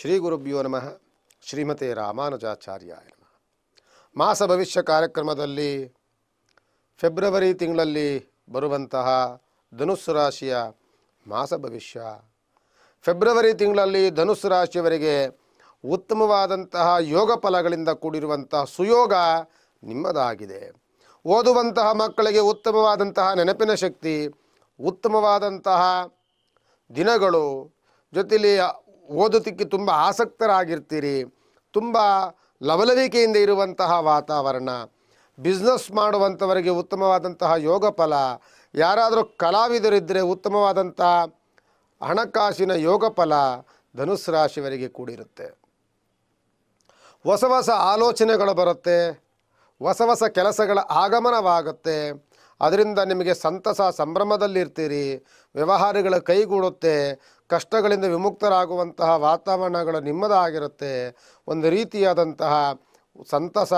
ಶ್ರೀ ಗುರುಭ್ಯೋ ನಮಃ. ಶ್ರೀಮತೆ ರಾಮಾನುಜಾಚಾರ್ಯಾಯ ನಮಃ. ಮಾಸ ಭವಿಷ್ಯ ಕಾರ್ಯಕ್ರಮದಲ್ಲಿ ಫೆಬ್ರವರಿ ತಿಂಗಳಲ್ಲಿ ಬರುವಂತಹ ಧನುಸ್ಸು ರಾಶಿಯ ಮಾಸ ಭವಿಷ್ಯ. ಫೆಬ್ರವರಿ ತಿಂಗಳಲ್ಲಿ ಧನುಸ್ಸು ರಾಶಿಯವರಿಗೆ ಉತ್ತಮವಾದಂತಹ ಯೋಗ ಫಲಗಳಿಂದ ಕೂಡಿರುವಂತಹ ಸುಯೋಗ ನಿಮ್ಮದಾಗಿದೆ. ಓದುವಂತಹ ಮಕ್ಕಳಿಗೆ ಉತ್ತಮವಾದಂತಹ ನೆನಪಿನ ಶಕ್ತಿ, ಉತ್ತಮವಾದಂತಹ ದಿನಗಳು, ಜೊತೆಲಿ ಓದೋದಕ್ಕೆ ತುಂಬ ಆಸಕ್ತರಾಗಿರ್ತೀರಿ, ತುಂಬ ಲವಲವಿಕೆಯಿಂದ ಇರುವಂತಹ ವಾತಾವರಣ ಬಿಸ್ನೆಸ್ ಮಾಡುವಂಥವರಿಗೆ ಉತ್ತಮವಾದಂತಹ ಯೋಗ ಫಲ, ಯಾರಾದರೂ ಕಲಾವಿದರಿದ್ದರೆ ಉತ್ತಮವಾದಂಥ ಹಣಕಾಸಿನ ಯೋಗ ಫಲ ಧನುಸ್ ರಾಶಿಯವರಿಗೆ ಕೂಡಿರುತ್ತೆ. ಹೊಸ ಹೊಸ ಆಲೋಚನೆಗಳು ಬರುತ್ತೆ, ಹೊಸ ಹೊಸ ಕೆಲಸಗಳ ಆಗಮನವಾಗುತ್ತೆ, ಅದರಿಂದ ನಿಮಗೆ ಸಂತಸ ಸಂಭ್ರಮದಲ್ಲಿರ್ತೀರಿ, ವ್ಯವಹಾರಗಳು ಕೈಗೂಡುತ್ತೆ ಕಷ್ಟಗಳಿಂದ ವಿಮುಕ್ತರಾಗುವಂತಹ ವಾತಾವರಣಗಳು ನಿಮ್ಮದಾಗಿರುತ್ತೆ ಒಂದು ರೀತಿಯಾದಂತಹ ಸಂತಸ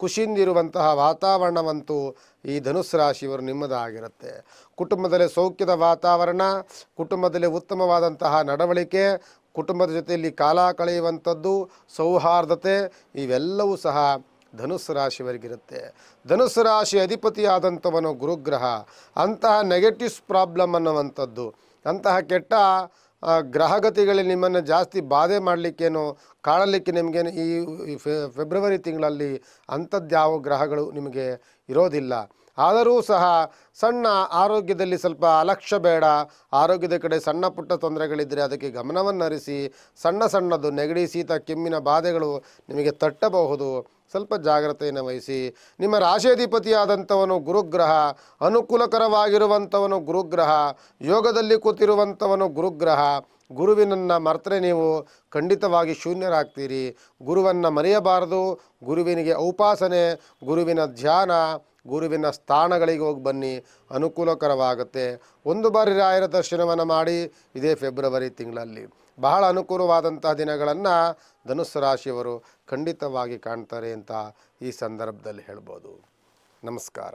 ಖುಷಿಯಿಂದಿರುವಂತಹ ವಾತಾವರಣವಂತೂ ಈ ಧನುಸ್ ರಾಶಿಯವರು ನಿಮ್ಮದಾಗಿರುತ್ತೆ ಕುಟುಂಬದಲ್ಲಿ ಸೌಖ್ಯದ ವಾತಾವರಣ, ಕುಟುಂಬದಲ್ಲಿ ಉತ್ತಮವಾದಂತಹ ನಡವಳಿಕೆ, ಕುಟುಂಬದ ಜೊತೆಯಲ್ಲಿ ಕಾಲ ಕಳೆಯುವಂಥದ್ದು, ಸೌಹಾರ್ದತೆ, ಇವೆಲ್ಲವೂ ಸಹ ಧನುಸ್ಸು ರಾಶಿಯವರಿಗಿರುತ್ತೆ. ಧನುಸ್ಸು ರಾಶಿ ಅಧಿಪತಿಯಾದಂಥವನು ಗುರುಗ್ರಹ. ಅಂತಹ ನೆಗೆಟಿವ್ಸ್ ಪ್ರಾಬ್ಲಮ್ ಅನ್ನುವಂಥದ್ದು, ಅಂತಹ ಕೆಟ್ಟ ಆ, ಗ್ರಹಗತಿಗಳಲ್ಲಿ ನಿಮ್ಮನ್ನು ಜಾಸ್ತಿ ಬಾಧೆ ಮಾಡಲಿಕ್ಕೇನು ಕಾಣಲಿಕ್ಕೆ ನಿಮಗೇನು ಈ ಫೆಬ್ರವರಿ ತಿಂಗಳಲ್ಲಿ ಅಂಥದ್ದು ಯಾವ ಗ್ರಹಗಳು ನಿಮಗೆ ಇರೋದಿಲ್ಲ. ಆದರೂ ಸಹ ಸಣ್ಣ ಆರೋಗ್ಯದಲ್ಲಿ ಸ್ವಲ್ಪ ಅಲಕ್ಷ್ಯ ಬೇಡ. ಆರೋಗ್ಯದ ಕಡೆ ಸಣ್ಣ ಪುಟ್ಟ ತೊಂದರೆಗಳಿದ್ದರೆ ಅದಕ್ಕೆ ಗಮನವನ್ನು ಹರಿಸಿ ಸಣ್ಣ ಸಣ್ಣದು ನೆಗಡಿ ಶೀತ ಕೆಮ್ಮಿನ ಬಾಧೆಗಳು ನಿಮಗೆ ತಟ್ಟಬಹುದು. ಸ್ವಲ್ಪ ಜಾಗ್ರತೆಯನ್ನು ವಹಿಸಿ. ನಿಮ್ಮ ರಾಶಿಯಾಧಿಪತಿಯಾದಂಥವನು ಗುರುಗ್ರಹ, ಅನುಕೂಲಕರವಾಗಿರುವಂಥವನು ಗುರುಗ್ರಹ, ಯೋಗದಲ್ಲಿ ಕೂತಿರುವಂಥವನು ಗುರುಗ್ರಹ. ಗುರುವಿನನ್ನು ಮರೆತರೆ ನೀವು ಖಂಡಿತವಾಗಿ ಶೂನ್ಯರಾಗ್ತೀರಿ. ಗುರುವನ್ನು ಮರೆಯಬಾರದು. ಗುರುವಿನಿಗೆ ಔಪಾಸನೆ ಗುರುವಿನ ಧ್ಯಾನ ಗುರುವಿನ ಸ್ಥಾನಗಳಿಗೆ ಹೋಗಿ ಬನ್ನಿ, ಅನುಕೂಲಕರವಾಗುತ್ತೆ. ಒಂದು ಬಾರಿ ರಾಯರ ದರ್ಶನವನ್ನು ಮಾಡಿ, ಇದೇ ಫೆಬ್ರವರಿ ತಿಂಗಳಲ್ಲಿ. ಬಹಳ ಅನುಕೂಲವಾದಂತಹ ದಿನಗಳನ್ನು ಧನುಸ್ಸು ರಾಶಿಯವರು ಖಂಡಿತವಾಗಿ ಕಾಣ್ತಾರೆ ಅಂತ ಈ ಸಂದರ್ಭದಲ್ಲಿ ಹೇಳ್ಬೋದು. ನಮಸ್ಕಾರ.